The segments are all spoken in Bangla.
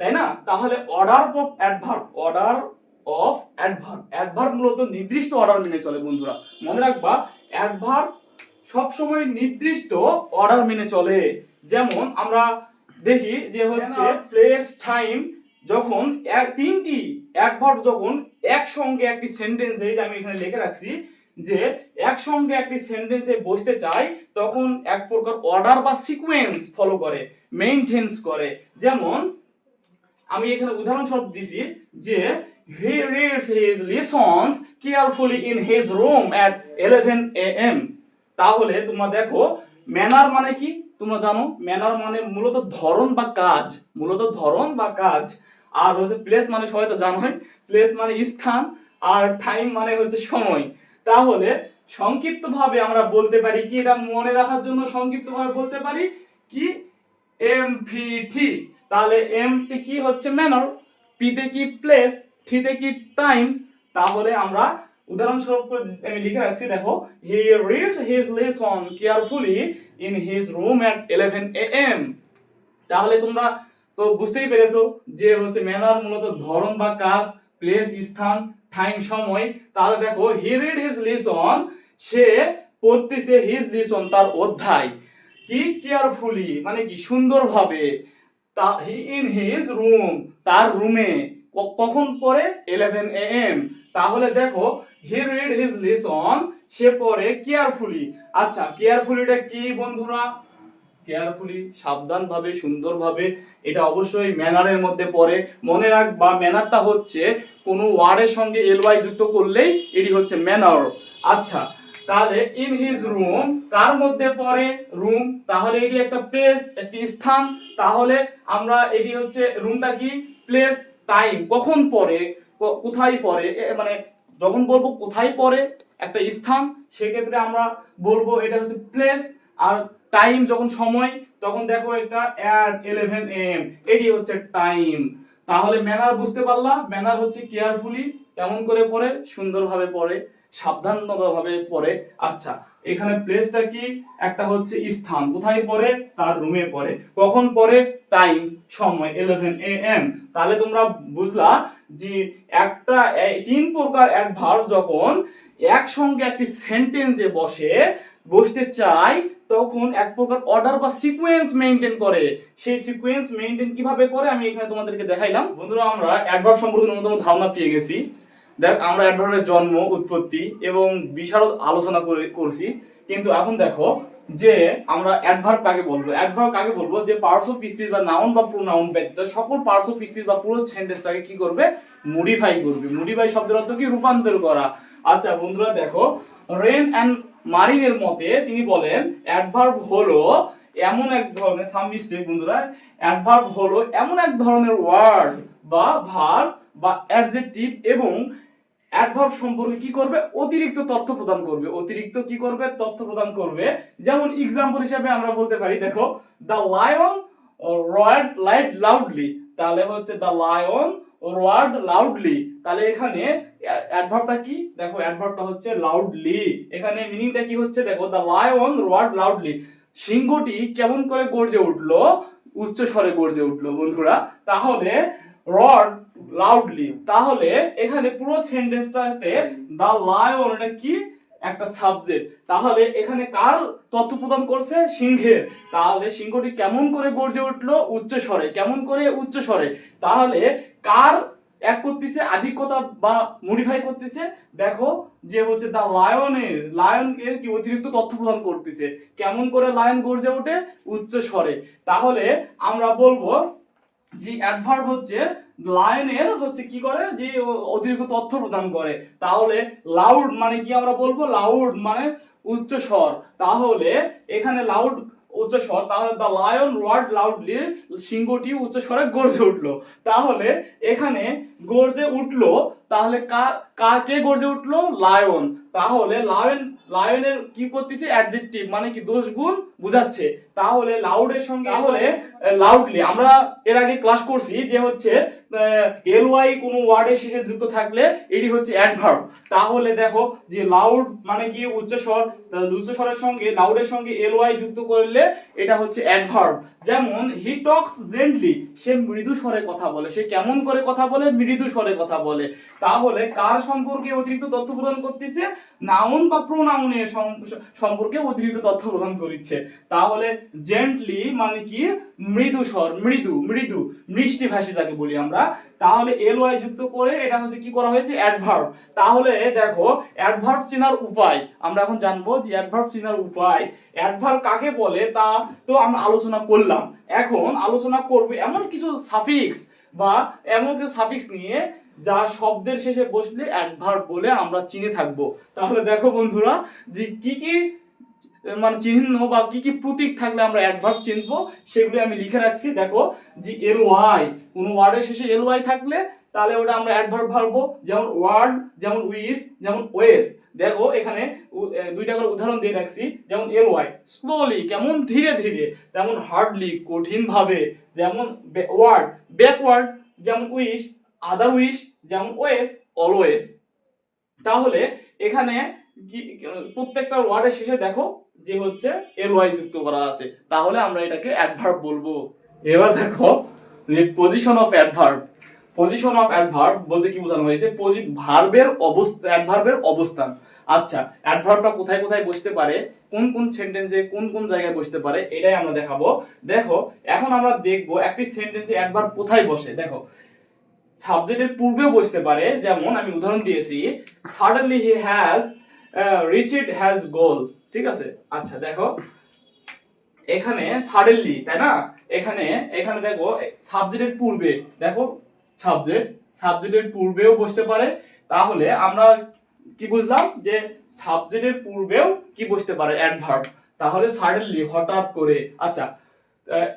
তাই না? তাহলে order of adverb order of adverb adverb মূলত নির্দিষ্ট অর্ডার মেনে চলে বন্ধুরা। মনে রাখবা অ্যাডভার্ব সবসময় নির্দিষ্ট অর্ডার মেনে চলে। যেমন আমরা দেখি যে হচ্ছে প্লেস টাইম যখন এক তিনটি অ্যাডভার্ব যখন একসঙ্গে একটি সেন্টেন্স সেন্টেন্সে আমি এখানে লিখে রাখছি যে একসঙ্গে একটি সেন্টেন্সে বসতে চাই তখন এক প্রকার অর্ডার বা সিকোয়েন্স ফলো করে মেইনটেন্স করে। যেমন আমি এখানে উদাহরণস্বরূপ দিছি যে he reads his listens carefully in his room at 11 AM তাহলে তোমরা দেখো ম্যানার মানে কি? তোমরা জানো ম্যানার মানে মূলত ধরন বা কাজ, মূলত ধরন বা কাজ। আর হচ্ছে প্লেস মানে সবাই তো জানোই প্লেস মানে স্থান, আর টাইম মানে হচ্ছে সময়। তাহলে সংক্ষিপ্তভাবে আমরা বলতে পারি কি? এটা মনে রাখার জন্য সংক্ষিপ্তভাবে বলতে পারি কি? এমপিটি তাহলে এমটি কি হচ্ছে ম্যানর পিতে কি প্লেস ঠিতে কি টাইম তাহলে আমরা উদাহরণস্বরূপ আমি লিখে রাখছি, দেখো he reads his lesson carefully in his room at 11 AM তাহলে তোমরা তো বুঝতেই পেরেছ যে হচ্ছে ম্যানার মূলত ধরন বা কাজ প্লেস স্থান টাইম সময়। তাহলে দেখো হি রিড হিজ লিসন সে পড়তেছে হিজ লিসন তার অধ্যায়। কি কেয়ারফুলি মানে কি সুন্দরভাবে। তা ইন হিজ রুম, তার রুমে। কখন পড়ে? 11 এএম তাহলে দেখো, হি রিড হিজ লিসন, সে পড়ে কেয়ারফুলি। আচ্ছা কেয়ারফুলিটা কি বন্ধুরা? কেয়ারফুলি, সাবধানভাবে, সুন্দরভাবে, এটা অবশ্যই ম্যানারের মধ্যে পড়ে। মনে রাখ বা ম্যানারটা হচ্ছে কোনো ওয়ার্ডের সঙ্গে এলওয়াই যুক্ত করলেই এটি হচ্ছে ম্যানার। আচ্ছা তাহলে ইন হিজ রুম কার মধ্যে পড়ে রুম তাহলে এটি একটা প্লেস একটি স্থান। তাহলে আমরা এটি হচ্ছে রুমটা কি? প্লেস টাইম কখন পড়ে? কোথায় পড়ে? মানে যখন বলব কোথায় পড়ে, একটা স্থান, সেক্ষেত্রে আমরা বলব এটা হচ্ছে প্লেস আর টাইম যখন সময়, তখন দেখো এটা অ্যাট ইলেভেন এম এটি হচ্ছে টাইম তাহলে ম্যানার বুঝতে পারলাম ম্যানার হচ্ছে কেয়ারফুলি কেমন করে পড়ে? সুন্দরভাবে পড়ে। সাবধানতাভাবে পড়ে। আচ্ছা এখানে প্লেসটা কি? একটা হচ্ছে স্থান। কোথায় পড়ে? তার রুমে পড়ে। কখন পড়ে? টাইম সময় ইলেভেন এ এম তাহলে তোমরা বুঝলা যে একটা তিন প্রকার অ্যাডভার্ব যখন একসঙ্গে একটি সেন্টেন্সে বসে, বসতে চাই তখন এক প্রকার অর্ডার বা সিকোয়েন্স মেনটেন করে। সেই সিকোয়েন্স মেনটেন কীভাবে করে? আমি এখানে তোমাদেরকে দেখাইলাম। বন্ধুরা, আমরা অ্যাডভার্ব সম্পর্কে ন্যূনতম ধারণা পেয়ে গেছি। দেখ, আমরা এক ধরনের জন্ম, উৎপত্তি এবং বিশারদ আলোচনা করে, করছি। কিন্তু এখন দেখো যে আমরা অ্যাডভার্ব কাকে বলব? অ্যাডভার্ব কাকে বলব? যে পার্টস অফ স্পিচ বা নাউন বা প্রোনাউন ব্যতীত সকল পার্টস অফ স্পিচ বা পুরো সেন্টেন্সটাকে কি করবে? মডিফাই করবে। মডিফাই শব্দের অর্থ কি? রূপান্তর করা। আচ্ছা বন্ধুরা, দেখো রেন অ্যান্ড মারিনের মতে তিনি বলেন অ্যাডভার্ব হলো এমন এক ধরনের সাম বন্ধুরা অ্যাডভার্ব হলো এমন এক ধরনের ওয়ার্ড বা ভার বা অ্যাডজেক্টিভ এবং অ্যাডভার্ব সম্পর্কে কি করবে? অতিরিক্ত তথ্য প্রদান করবে। অতিরিক্ত কি করবে? তথ্য প্রদান করবে। যেমন এক্সাম্পল হিসেবে আমরা বলতে পারি, দেখো the lion roared light loudly তাহলে হচ্ছে দ্য লায়ন রোয়ার্ড লাউডলি তাহলে এখানে অ্যাডভার্বটা কি? দেখো অ্যাডভার্বটা হচ্ছে লাউডলি এখানে মিনিংটা কি হচ্ছে? দেখো দ্য লায়ন রোয়ার্ড লাউডলি সিংহটি কেমন করে গর্জে উঠল? উচ্চ স্বরে গর্জে উঠল, বন্ধুরা। তাহলে রড লাউডলি তাহলে এখানে পুরো সেন্টেন্সটাতে দা লায়ন এটা কি? একটা সাবজেক্ট তাহলে এখানে কার তথ্য প্রদান করছে? সিংহের। তাহলে সিংহটি কেমন করে গর্জে উঠল? উচ্চ স্বরে। কেমন করে উচ্চ স্বরে? তাহলে কার এক করতেছে? আধিক্যতা বা মডিফাই করতেছে? দেখো যে হচ্ছে দা লায়নের লায়ন এর কি অতিরিক্ত তথ্য প্রদান করতেছে? কেমন করে লায়ন গর্জে ওঠে? উচ্চ স্বরে। তাহলে আমরা বলব যে অ্যাডভার্ব হচ্ছে লায়নের হচ্ছে কি করে? যে অতিরিক্ত তথ্য প্রদান করে। তাহলে লাউড মানে কি আমরা বলব? লাউড মানে উচ্চ স্বর তাহলে এখানে লাউড উচ্চ স্বর তাহলে দ্য লায়ন ওয়ার্ড লাউডলি সিংহটি উচ্চ স্বরে গর্জে উঠল। তাহলে এখানে গর্জে উঠল তাহলে কা গর্জে উঠল? লায়ন তাহলে লায়ন লায়নের কি করতেছে? অ্যাডজেক্টিভ মানে কি দোষ গুণ? বুঝাচ্ছে। তাহলে লাউডের সঙ্গে, তাহলে লাউডলি আমরা এর আগে ক্লাস করছি যে হচ্ছে এল ওয়াই কোনো ওয়ার্ডের শেষে যুক্ত থাকলে এটি হচ্ছে অ্যাডভার্ব তাহলে দেখো যে লাউড মানে কি? তাহলে উচ্চস্বরের সঙ্গে লাউডের সঙ্গে এল ওয়াই যুক্ত করলে এটা হচ্ছে অ্যাডভার্ব যেমন হি টক্স জেন্টলি সে মৃদু স্বরে কথা বলে। সে কেমন করে কথা বলে? মৃদু স্বরে কথা বলে। তাহলে কার সম্পর্কে অতিরিক্ত তথ্য প্রদান করতেছে? নাউন বা প্রোনাউনের সম্পর্কে অতিরিক্ত তথ্য প্রদান করছে তাহলে জেন্টলি মানে কি? মৃদু স্বর মৃদু মৃদু, মিষ্টি ভাষী যাকে বলি আমরা। তাহলে এল ওয়াই যুক্ত করে এটা হচ্ছে কি করা হয়েছে? অ্যাডভার্ব তাহলে দেখো অ্যাডভার্ব চেনার উপায়। আমরা এখন জানব যে অ্যাডভার্ব চেনার উপায়। অ্যাডভার্ব কাকে বলে? তা তো আমরা আলোচনা করলাম। এখন আলোচনা করবে এমন কিছু সাফিক্স বা এমন কিছু সাফিক্স নিয়ে যা শব্দের শেষে বসলে অ্যাডভার্ব বলে আমরা চিনে থাকব। তাহলে দেখো বন্ধুরা, যে কি কি মানে চিহ্ন বা কি কি প্রতীক থাকলে আমরা অ্যাডভার্ব চিনবো, সেগুলো আমি লিখে রাখছি। দেখো, যে এল ওয়াই কোনো ওয়ার্ডের শেষে এল ওয়াই থাকলে তাহলে ওটা আমরা অ্যাডভার্ব ভাববো যেমন ওয়ার্ড যেমন উইস যেমন ওয়েস দেখো, এখানে দুইটা করে উদাহরণ দিয়ে রাখছি। যেমন এল ওয়াই স্লোলি কেমন ধীরে ধীরে। যেমন হার্ডলি কঠিন ভাবে যেমন ওয়ার্ড ব্যাকওয়ার্ড যেমন উইশ আদার উইশ যেমন ওয়েস অলওয়েজ তাহলে এখানে প্রত্যেকটা ওয়ার্ডের শেষে দেখো যে হচ্ছে এল ওয়াই যুক্ত করা আছে। তাহলে আমরা এটাকে অ্যাডভার্ব বলব। এবার দেখো, যে position of adverb position of adverb বলতে কি বোঝানো হয়েছে? ভার্বের অবস্থা অ্যাডভার্বের অবস্থান। আচ্ছা অ্যাডভার্বটা কোথায় কোথায় বসতে পারে? কোন কোন সেন্টেন্সে কোন কোন জায়গায় বসতে পারে? এটাই আমরা দেখাবো। দেখো, এখন আমরা দেখব একটি সেন্টেন্সে অ্যাডভার্ব কোথায় বসে? দেখো সাবজেক্টের পূর্বেও বসতে পারে, যেমন আমি উদাহরণ দিয়েছি suddenly he has reached has goal ঠিক আছে? আচ্ছা দেখো, এখানে সাডেনলি তাই না? এখানে এখানে দেখো সাবজেক্টের পূর্বে, দেখো সাবজেক্ট সাবজেক্টের পূর্বেও বসতে পারে, তাহলে আমরা কি বুঝলাম? যে সাবজেক্টের পূর্বেও কি বসতে পারে? অ্যাডভার্ব তাহলে সাডেনলি হঠাৎ করে আচ্ছা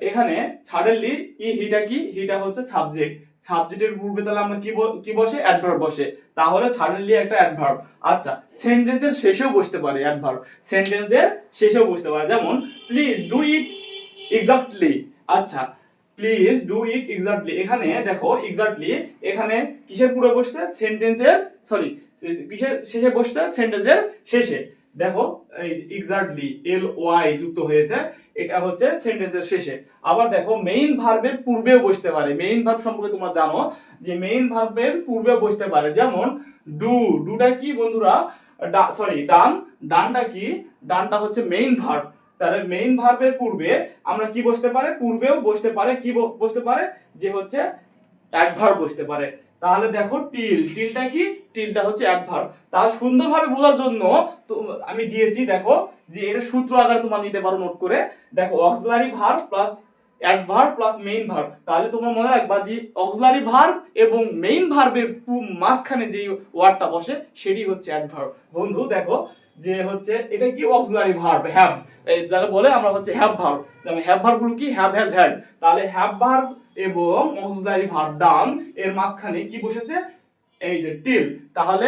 এখানে সাডেনলি ই হিটা কি? হিটা হচ্ছে সাবজেক্ট সাবজেক্টের পূর্বে তাহলে আমরা কি কি বসে? অ্যাডভার্ব বসে। তাহলে সাডেনলি একটা অ্যাডভার্ব আচ্ছা সেন্টেন্সের শেষেও বসতে পারে অ্যাডভার্ব সেন্টেন্সের শেষেও বসতে পারে। যেমন প্লিজ ডু ইট এক্সাক্টলি আচ্ছা প্লিজ ডু ইট এক্সাক্টলি এখানে দেখো এক্সাক্টলি এখানে কিসের পূর্বে বসছে? সেন্টেন্সের সরি কিসের শেষে বসছে? সেন্টেন্সের শেষে। দেখো এক্সাক্টলি এল ওয়াই যুক্ত হয়েছে, এটা হচ্ছে সেন্টেন্সের শেষে। আবার দেখো মেইন ভার্বের পূর্বেও বসতে পারে। মেইন ভার্ব সম্পর্কে তোমরা জানো যে মেইন ভার্বের পূর্বেও বসতে পারে। যেমন ডু ডুটা কি বন্ধুরা? সরি ডান ডানটা কি? ডানটা হচ্ছে মেইন ভার্ব তাহলে মেইন ভার্বের পূর্বে আমরা কি বসতে পারে? পূর্বেও বসতে পারে, কি বসতে পারে? যে হচ্ছে অ্যাডভার্ব বসতে পারে। তাহলে দেখো টিল। টিলটা কি? টিলটা হচ্ছে অ্যাডভার্ব তার সুন্দরভাবে বোঝার জন্য আমি দিয়েছি, দেখো, যে এটা সূত্র আকারে তোমরা নিতে পারো নোট করে। দেখো auxiliary verb plus adverb plus main verb তাহলে তোমরা মনে রাখবা যে অক্সিলারি ভার্ব এবং মেইন ভার্বের মাঝখানে যে ওয়ার্ডটা বসে, সেটি হচ্ছে অ্যাডভার্ব বন্ধু, দেখো, যে হচ্ছে, এটা কি অক্সিলারি ভার্ব হ্যাভ যাকে বলে, আমরা হচ্ছে হ্যাভ ভার্ব যেমন হ্যাভ ভার্বগুলো কি? হ্যাভ হ্যাজ হ্যাড তাহলে হ্যাভ ভার্ব এবং অক্সিলারি ভার্ব ডান এর মাঝখানে কি বসেছে? এই যে টিল। তাহলে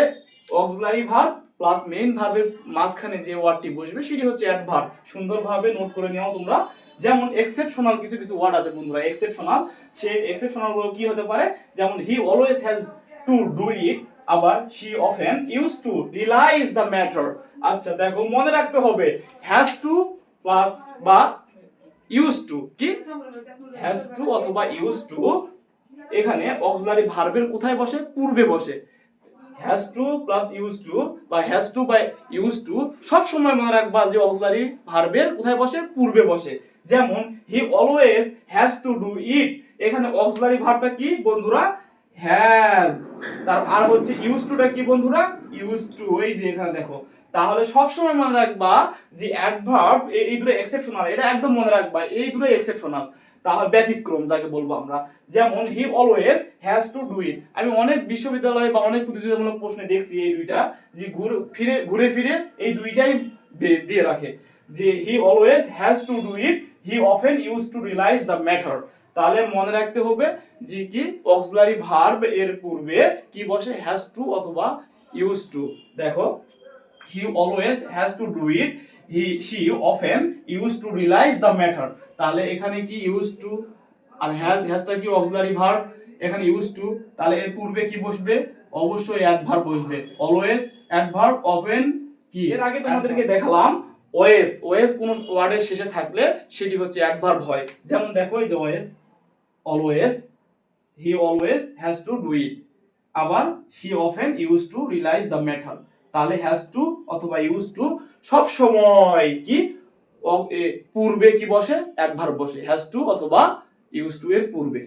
অক্সিলারি ভার্ব প্লাস মেইন ভার্বের মাঝখানে যে ওয়ার্ডটি বসবে, সেটি হচ্ছে অ্যাড অ্যাডভার্ব সুন্দরভাবে নোট করে নাও তোমরা। যেমন এক্সেপশনাল কিছু কিছু ওয়ার্ড আছে বন্ধুরা এক্সেপশনাল সে এক্সেপশনালগুলো কি হতে পারে? যেমন he always has to do it আবার she often use to realise the matter আচ্ছা দেখো, মনে রাখতে হবে হ্যাজ টু প্লাস বা ইউজ টু কি? হ্যাজ টু অথবা ইউজ টু এখানে অক্সিলারি ভার্বের কোথায় বসে? পূর্বে বসে। Has to plus use to বা হ্যাজ টু বাই ইউজ টু সব সময় মনে রাখবা যে অক্সিলারি ভার্বের কোথায় বসে? পূর্বে বসে। যেমন he always has to do it এখানে অক্সিলারি ভার্বটা কি, বন্ধুরা? হ্যাজ তার আর হচ্ছে ইউজ টুটা কি বন্ধুরা? ইউজ টু এই যে এখানে দেখো। তাহলে সবসময় মনে রাখবা যে অ্যাডভার্ব এই দুটো এক্সেপশনাল এটা একদম মনে রাখবা, এই দুটো এক্সেপশনাল তাহলে ব্যতিক্রম যাকে বলব আমরা। যেমন he always has to do it আমি অনেক বিশ্ববিদ্যালয়ে বা অনেক প্রতিযোগিতামূলক প্রশ্নে দেখছি এই দুইটা, যে ঘুরে, ফিরে ঘুরে ফিরে এই দুইটাই দিয়ে- রাখে। যে he always has to do it he often use to realise the matter তাহলে মনে রাখতে হবে যে কি অক্সিলারি ভার্ব এর পূর্বে কি বসে হ্যাজ টু অথবা ইউজ টু দেখো he always has to do it he she often use to realise the matter তাহলে এখানে কি ইউজ টু আর হ্যাজ হ্যাজটা কি অক্সিলারি ভার্ব? এখানে ইউজ টু তাহলে এর পূর্বে কি বসবে? অবশ্যই অ্যাডভার্ব বসবে। অলওয়েজ অ্যাডভার্ব অফেন কি? এর আগে তোমাদেরকে দেখালাম ওয়েস ওয়েস কোন ওয়ার্ডের শেষে থাকলে সেটি হচ্ছে অ্যাডভার্ব হয়। যেমন দেখো এই যে ওয়েস always he always has to do it আবার she often use to realise the matter তাহলে হ্যাজ টু অথবা ইউজ টু সব সময় কি? পূর্বে কি বসে? অ্যাডভার্ব বসে। হ্যাজ টু অথবা ইউজ টু এর পূর্বে।